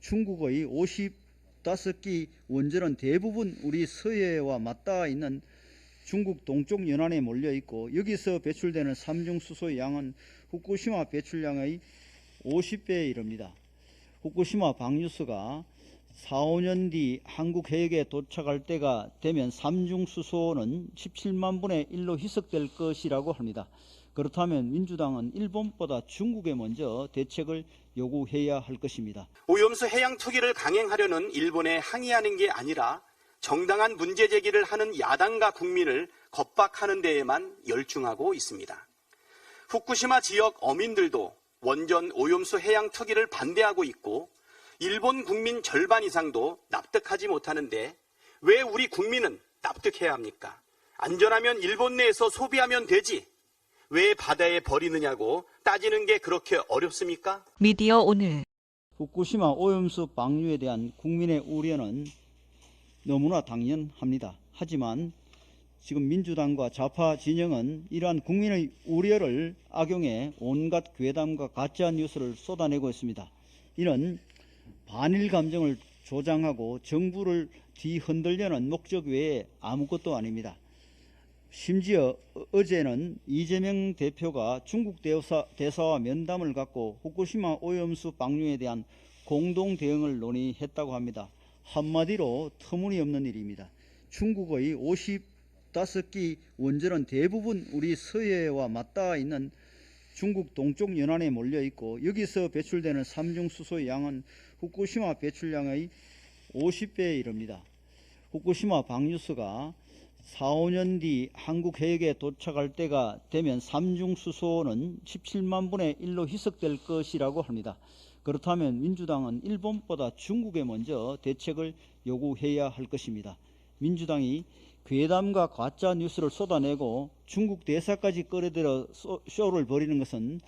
중국의 55기 원전은 대부분 우리 서해와 맞닿아 있는 중국 동쪽 연안에 몰려 있고 여기서 배출되는 삼중수소의 양은 후쿠시마 배출량의 50배에 이릅니다. 후쿠시마 방류수가 4, 5년 뒤 한국 해역에 도착할 때가 되면 삼중수소는 17만 분의 1로 희석될 것이라고 합니다. 그렇다면 민주당은 일본보다 중국에 먼저 대책을 요구해야 할 것입니다. 오염수 해양 투기를 강행하려는 일본에 항의하는 게 아니라 정당한 문제 제기를 하는 야당과 국민을 겁박하는 데에만 열중하고 있습니다. 후쿠시마 지역 어민들도 원전 오염수 해양 투기를 반대하고 있고 일본 국민 절반 이상도 납득하지 못하는데 왜 우리 국민은 납득해야 합니까? 안전하면 일본 내에서 소비하면 되지. 왜 바다에 버리느냐고 따지는 게 그렇게 어렵습니까? 미디어 오늘 후쿠시마 오염수 방류에 대한 국민의 우려는 너무나 당연합니다. 하지만 지금 민주당과 좌파 진영은 이러한 국민의 우려를 악용해 온갖 괴담과 가짜 뉴스를 쏟아내고 있습니다. 이는 반일 감정을 조장하고 정부를 뒤흔들려는 목적 외에 아무것도 아닙니다. 심지어 어- 어제는 이재명 대표가 중국 대사, 대사와 면담을 갖고 후쿠시마 오염수 방류에 대한 공동 대응을 논의했다고 합니다. 한마디로 터무니없는 일입니다. 중국의 55기 원전은 대부분 우리 서해와 맞닿아 있는 중국 동쪽 연안에 몰려 있고 여기서 배출되는 삼중수소의 양은 후쿠시마 배출량의 50배에 이릅니다. 후쿠시마 방류수가 4, 5년 뒤 한국 해역에 도착할 때가 되면 삼중수소는 17만 분의 1로 희석될 것이라고 합니다. 그렇다면 민주당은 일본보다 중국에 먼저 대책을 요구해야 할 것입니다. 민주당이 괴담과 가짜 뉴스를 쏟아내고 중국 대사까지 끌어들여 소- 쇼를 벌이는 것은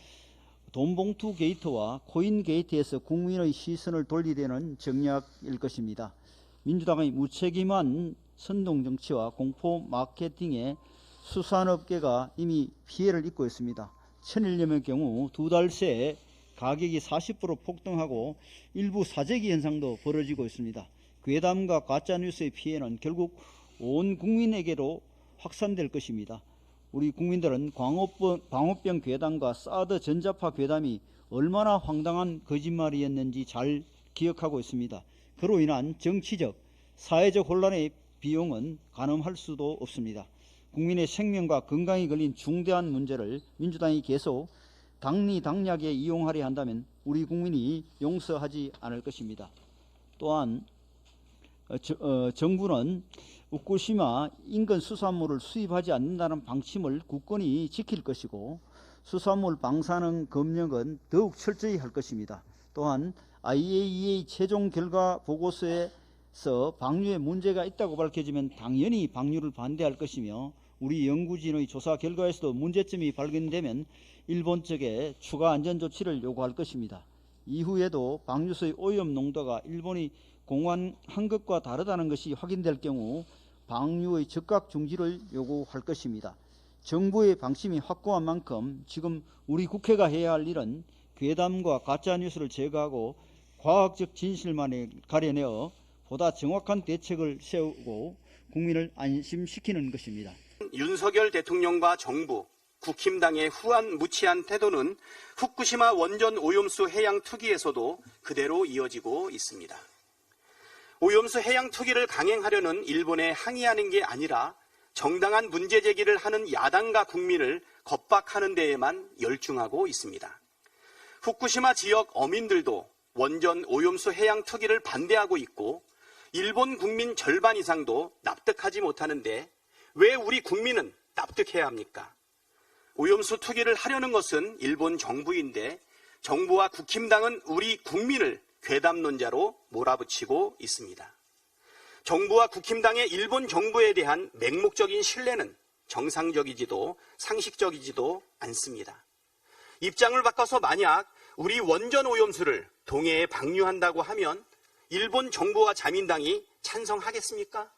돈봉투 게이트와 코인 게이트에서 국민의 시선을 돌리려는 정략일 것입니다. 민주당의 무책임한 선동 정치와 공포 마케팅에 수산업계가 이미 피해를 입고 있습니다. 천일염의 경우 두 달 새에 가격이 40% 폭등하고 일부 사재기 현상도 벌어지고 있습니다. 괴담과 가짜뉴스의 피해는 결국 온 국민에게로 확산될 것입니다. 우리 국민들은 광우병, 광우병 괴담과 사드 전자파 괴담이 얼마나 황당한 거짓말이었는지 잘 기억하고 있습니다. 그로 인한 정치적, 사회적 혼란의 비용은 가늠할 수도 없습니다. 국민의 생명과 건강이 걸린 중대한 문제를 민주당이 계속 당리당략에 이용하려 한다면 우리 국민이 용서하지 않을 것입니다. 또한 어, 저- 어, 정부는 후쿠시마 인근 수산물을 수입하지 않는다는 방침을 굳건히 지킬 것이고 수산물 방사능 검역은 더욱 철저히 할 것입니다. 또한 IAEA 최종 결과 보고서에서 방류에 문제가 있다고 밝혀지면 당연히 방류를 반대할 것이며 우리 연구진의 조사 결과에서도 문제점이 발견되면 일본 측에 추가 안전 조치를 요구할 것입니다. 이후에도 방류수의 오염 농도가 일본이 공언한 것과 다르다는 것이 확인될 경우 방류의 즉각 중지를 요구할 것입니다. 정부의 방침이 확고한 만큼 지금 우리 국회가 해야 할 일은 괴담과 가짜 뉴스를 제거하고 과학적 진실만을 가려내어 보다 정확한 대책을 세우고 국민을 안심시키는 것입니다. 윤석열 대통령과 정부, 국힘당의 후한 무치한 태도는 후쿠시마 원전 오염수 해양 투기에서도 그대로 이어지고 있습니다. 오염수 해양 투기를 강행하려는 일본에 항의하는 게 아니라 정당한 문제 제기를 하는 야당과 국민을 겁박하는 데에만 열중하고 있습니다. 후쿠시마 지역 어민들도 원전 오염수 해양 투기를 반대하고 있고 일본 국민 절반 이상도 납득하지 못하는데 왜 우리 국민은 납득해야 합니까? 오염수 투기를 하려는 것은 일본 정부인데 정부와 국힘당은 우리 국민을 괴담론자로 몰아붙이고 있습니다. 정부와 국힘당의 일본 정부에 대한 맹목적인 신뢰는 정상적이지도 상식적이지도 않습니다. 입장을 바꿔서 만약 우리 원전 오염수를 동해에 방류한다고 하면 일본 정부와 자민당이 찬성하겠습니까?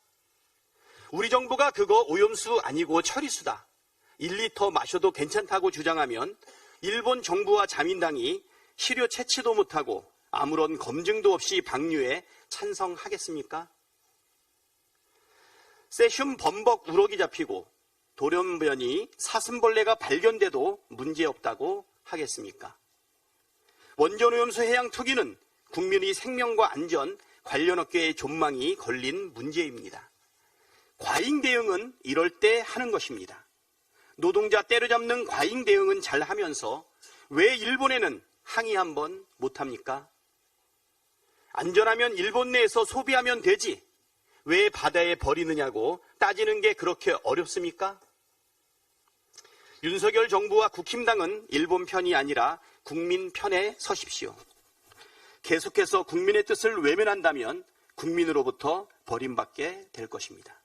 우리 정부가 그거 오염수 아니고 처리수다. 1리터 마셔도 괜찮다고 주장하면 일본 정부와 자민당이 시료 채취도 못하고 아무런 검증도 없이 방류에 찬성하겠습니까? 세슘 범벅 우럭이 잡히고 돌연변이 사슴벌레가 발견돼도 문제없다고 하겠습니까? 원전오염수 해양 투기는 국민의 생명과 안전, 관련 업계의 존망이 걸린 문제입니다. 과잉 대응은 이럴 때 하는 것입니다. 노동자 때려잡는 과잉 대응은 잘 하면서 왜 일본에는 항의 한번 못합니까? 안전하면 일본 내에서 소비하면 되지. 왜 바다에 버리느냐고 따지는 게 그렇게 어렵습니까? 윤석열 정부와 국힘당은 일본 편이 아니라 국민 편에 서십시오. 계속해서 국민의 뜻을 외면한다면 국민으로부터 버림받게 될 것입니다.